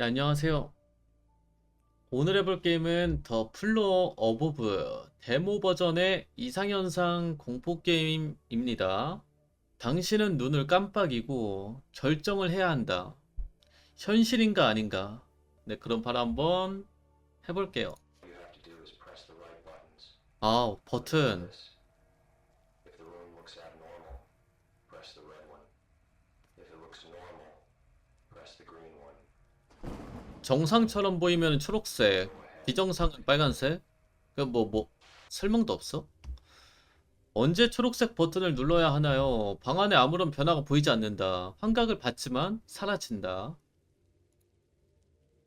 네, 안녕하세요. 오늘 해볼 게임은 더 플로어 어보브 데모 버전의 이상현상 공포 게임입니다. 당신은 눈을 깜빡이고 결정을 해야 한다. 현실인가 아닌가? 네, 그럼 바로 한번 해볼게요. 아, 버튼. 정상처럼 보이면 초록색, 비정상은 빨간색. 그뭐뭐 설명도 없어? 언제 초록색 버튼을 눌러야 하나요? 방 안에 아무런 변화가 보이지 않는다. 환각을 받지만 사라진다.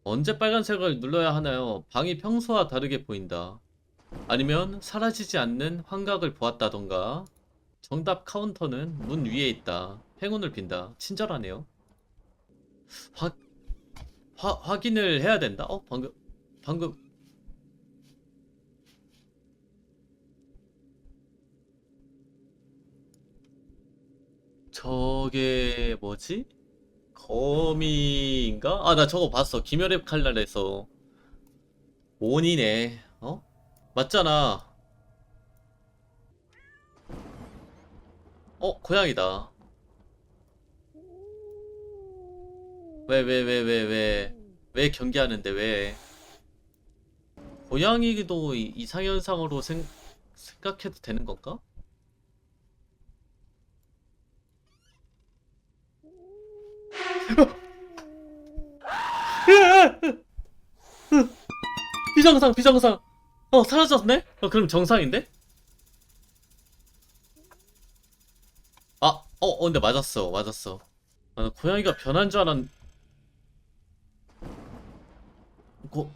언제 빨간색을 눌러야 하나요? 방이 평소와 다르게 보인다. 아니면 사라지지 않는 환각을 보았다던가. 정답 카운터는 문 위에 있다. 행운을 빈다. 친절하네요. 확 화, 확인을 해야 된다? 어, 방금, 방금. 저게 뭐지? 거미인가? 아, 나 저거 봤어. 김열의 칼날에서. 온이네. 어? 맞잖아. 어, 고양이다. 왜, 왜, 왜, 왜, 왜, 왜 경계하는데, 왜? 고양이도 이- 이상현상으로 생, 생각해도 되는 건가? 비정상, 비정상. 어, 사라졌네? 어, 그럼 정상인데? 아, 어, 어, 근데 맞았어, 맞았어. 아, 나 고양이가 변한 줄 알았, 고,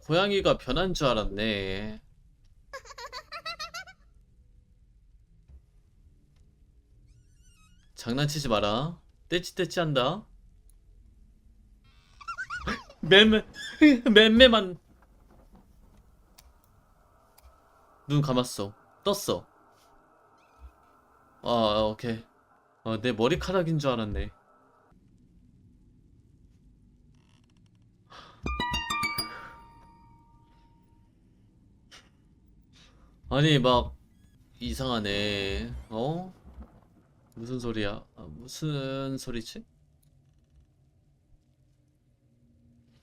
고양이가 변한 줄 알았네. 장난치지 마라. 떼찌떼찌 한다. 맴매, 맴매만. 눈 감았어. 떴어. 아, 오케이. 아, 내 머리카락인 줄 알았네. 아니 막 이상하네. 어? 무슨 소리야? 아, 무슨 소리지?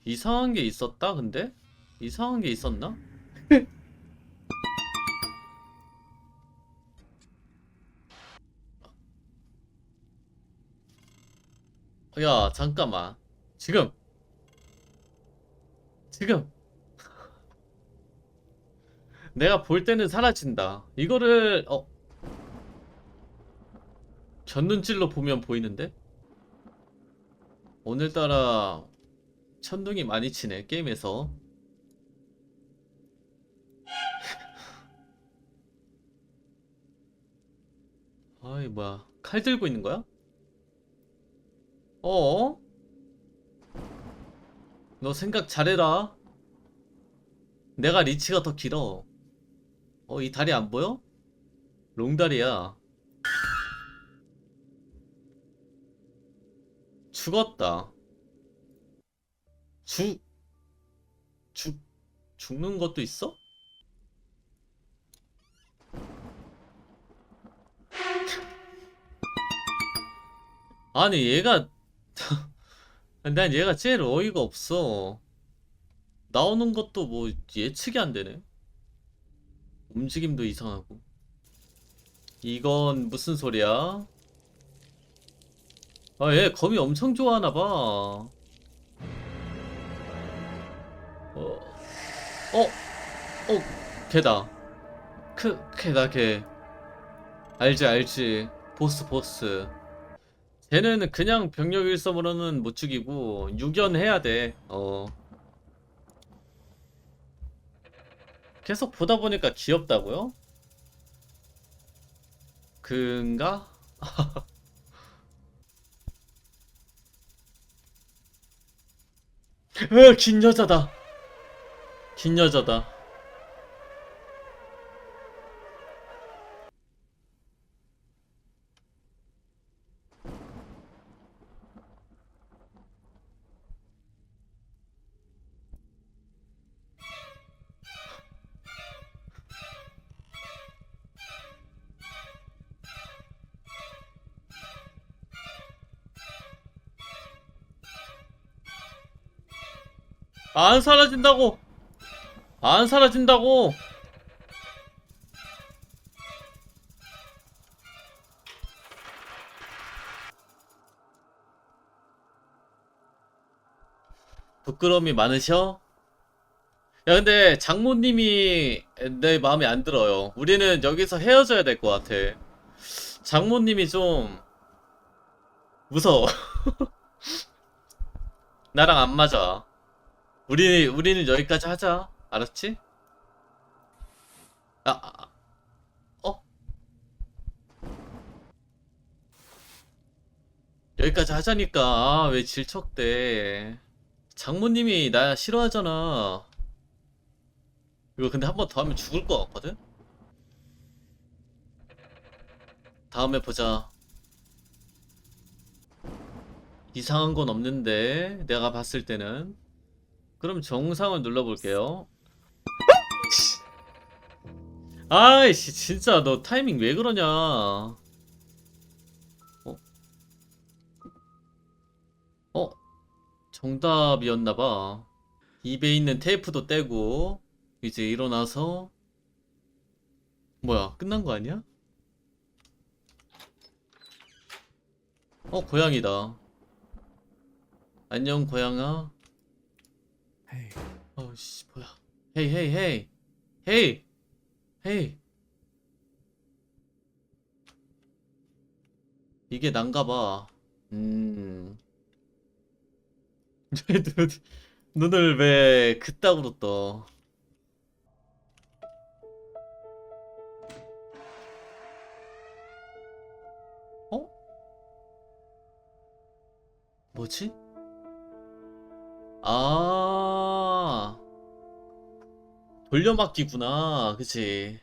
이상한 게 있었다, 근데? 이상한 게 있었나? 야, 잠깐만. 지금. 지금. 내가 볼 때는 사라진다. 이거를 어 전눈질로 보면 보이는데? 오늘따라 천둥이 많이 치네 게임에서. 아이 뭐야 칼 들고 있는 거야? 어? 너 생각 잘해라. 내가 리치가 더 길어. 어, 이 다리 안 보여? 롱다리야. 죽었다. 죽, 죽, 죽는 것도 있어? 아니, 얘가, 난 얘가 제일 어이가 없어. 나오는 것도 뭐 예측이 안 되네. 움직임도 이상하고. 이건 무슨 소리야? 아, 얘 거미 엄청 좋아하나 봐. 어, 어, 어, 걔다. 크, 걔다, 걔. 알지, 알지. 보스, 보스. 쟤는 그냥 병력 일섬으로는 못 죽이고, 유견해야 돼. 어. 계속 보다 보니까 귀엽다고요? 그인가? 으, 긴 여자다. 긴 여자다. 안 사라진다고. 안 사라진다고. 부끄러움이 많으셔? 야 근데 장모님이 내 마음에 안 들어요. 우리는 여기서 헤어져야 될 것 같아. 장모님이 좀 무서워. 나랑 안 맞아 우리 우리는 여기까지 하자. 알았지? 아, 아, 어? 여기까지 하자니까 아, 왜 질척대? 장모님이 나 싫어하잖아. 이거 근데 한 번 더 하면 죽을 것 같거든? 다음에 보자. 이상한 건 없는데 내가 봤을 때는 그럼 정상을 눌러볼게요. 아이씨, 진짜 너 타이밍 왜 그러냐? 어? 어? 정답이었나봐. 입에 있는 테이프도 떼고, 이제 일어나서, 뭐야, 끝난 거 아니야? 어, 고양이다. 안녕, 고양아. Hey, 어씨 뭐야. 헤이 헤이 헤이 헤이 헤이 이게 난가봐. 음. 눈- 눈을 왜 그따구로 떠? 어? 뭐지? 아 돌려막기구나 그치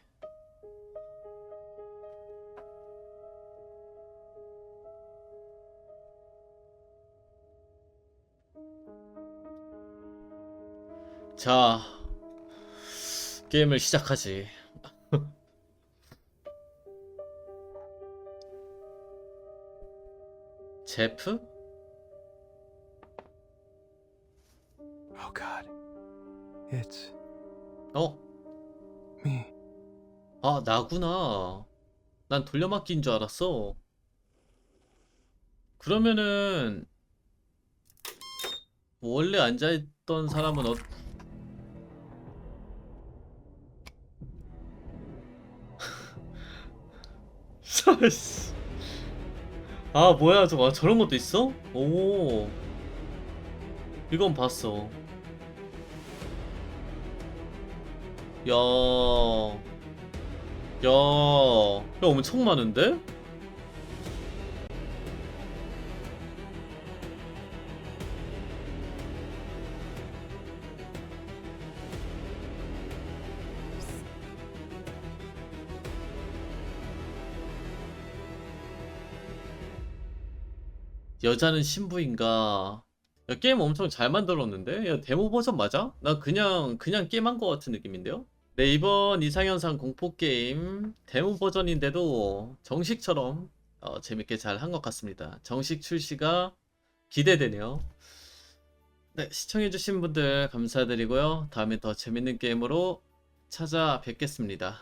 자 게임을 시작하지 제프? oh god. It's 어? me. 아, 나구나. 난 돌려막기인 줄 알았어. 그러면은, 원래 앉아있던 사람은 어, 씨. 아, 뭐야, 저거. 저런 것도 있어? 오. 이건 봤어. 야. 야, 야 엄청 많은데? 여자는 신부인가? 야, 게임 엄청 잘 만들었는데? 야, 데모 버전 맞아? 나 그냥, 그냥 게임한 것 같은 느낌인데요? 네, 이번 이상현상 공포게임 데모 버전인데도 정식처럼 어, 재밌게 잘 한 것 같습니다. 정식 출시가 기대되네요. 네, 시청해주신 분들 감사드리고요. 다음에 더 재밌는 게임으로 찾아뵙겠습니다.